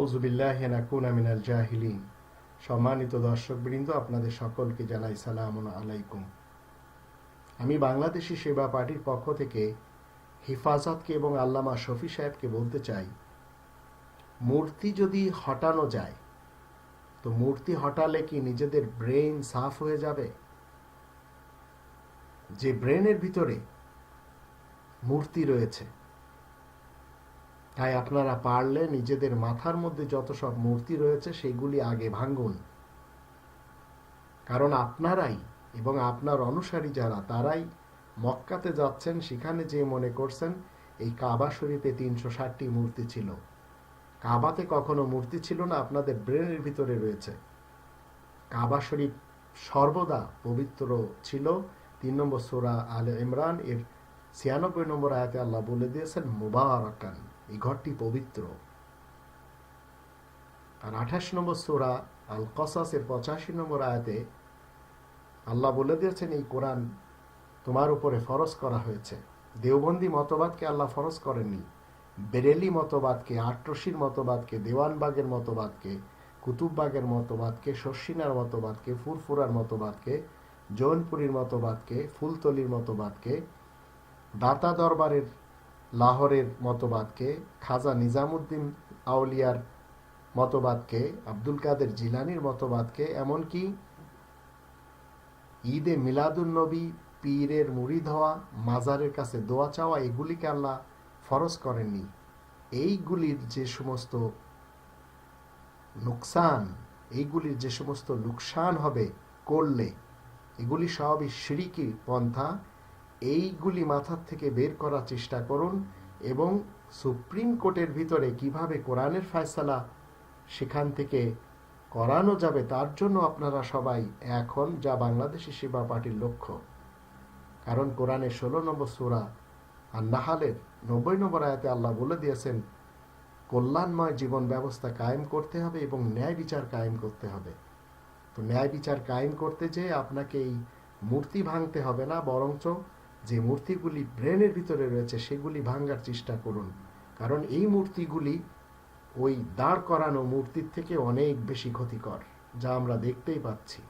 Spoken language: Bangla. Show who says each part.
Speaker 1: ওজুবিল্লাহ নাকুনা মিনাল জাহিলিন। সম্মানিত দর্শকবৃন্দ, আপনাদের সকলকে জানাই সালাম আলাইকুম। আমি বাংলাদেশি সেবা পার্টির পক্ষ থেকে হিফাজতকে এবং আল্লামা শফি সাহেবকে বলতে চাই, মূর্তি যদি হটানো যায়, তো মূর্তি হটালে কি নিজেদের ব্রেন সাফ হয়ে যাবে? যে ব্রেনের ভিতরে মূর্তি রয়েছে তাই আপনারা পারলে নিজেদের মাথার মধ্যে যত সব মূর্তি রয়েছে সেগুলি আগে ভাঙ্গুন কারণ আপনারাই এবং আপনার অনুসারী যারা, তারাই মক্কাতে যাচ্ছেন, সেখানে যে মনে করছেন, এই কাবা শরীফে তিনশো ষাটটি মূর্তি ছিল। কাবাতে কখনো মূর্তি ছিল না, আপনাদের ব্রেনের ভিতরে রয়েছে। কাবা শরীফ সর্বদা পবিত্র ছিল। তিন নম্বর সোরা আল ইমরান, এর ছিয়ানব্বই নম্বর আয়াতে আল্লাহ বলে দিয়েছেন, মুবারাকান। এই ঘরটি পবিত্র। আর আঠাশ নম্বর সোরা আল কসাসের পঁচাশি নম্বর আয়াতে আল্লাহ বলে দিয়েছেন, এই কোরআন তোমার উপরে ফরজ করা হয়েছে। দেওবন্দি মতবাদকে আল্লাহ ফরজ করেননি। বেরেলি মতবাদকে, আট্রসির মতবাদকে, দেওয়ানবাগের মতবাদকে, কুতুববাগের মতবাদকে শর্ষিনার মতবাদকে, ফুরফুরার মতবাদকে, জৌনপুরীর মতবাদকে, ফুলতলির মতবাদকে, দাতা দরবারের লাহোরের মতবাদকে, খাজা নিজামুদ্দিন আউলিয়ার মতবাদকে, আব্দুল কাদের জিলানির মতবাদকে, এমনকি ঈদে মিলাদুন নবী পীরের মুড়িদ হওয়া, মাজারের কাছে দোয়া চাওয়া, এগুলিকে আল্লাহ ফরজ করেননি। এইগুলির যে সমস্ত নুকসান, এইগুলির যে সমস্ত নুকসান হবে করলে, এগুলি সবই সিঁড়িকি পন্থা। এইগুলি মাথার থেকে বের করার চেষ্টা করুন এবং সুপ্রিম কোর্টের ভিতরে কীভাবে কোরআনের ফয়সালা সেখান থেকে করানো যাবে তার জন্য আপনারা সবাই এখন যা বাংলাদেশি সেবা পার্টির লক্ষ্য। কারণ কোরআনের ষোলো নম্বর সোরা আর নাহালের নব্বই নম্বর আয়াতে আল্লাহ বলে দিয়েছেন, কল্যাণময় জীবন ব্যবস্থা কায়েম করতে হবে এবং ন্যায় বিচার কায়েম করতে হবে। তো ন্যায় বিচার কায়েম করতে যেয়ে আপনাকে এই মূর্তি ভাঙতে হবে না, বরঞ্চ যে মূর্তিগুলি ব্রেনের ভিতরে রয়েছে, সেগুলি ভাঙ্গার চেষ্টা করুন। কারণ এই মূর্তিগুলি ওই দাঁড় করানো মূর্তির থেকে অনেক বেশি ক্ষতিকর, যা আমরা দেখতেই পাচ্ছি।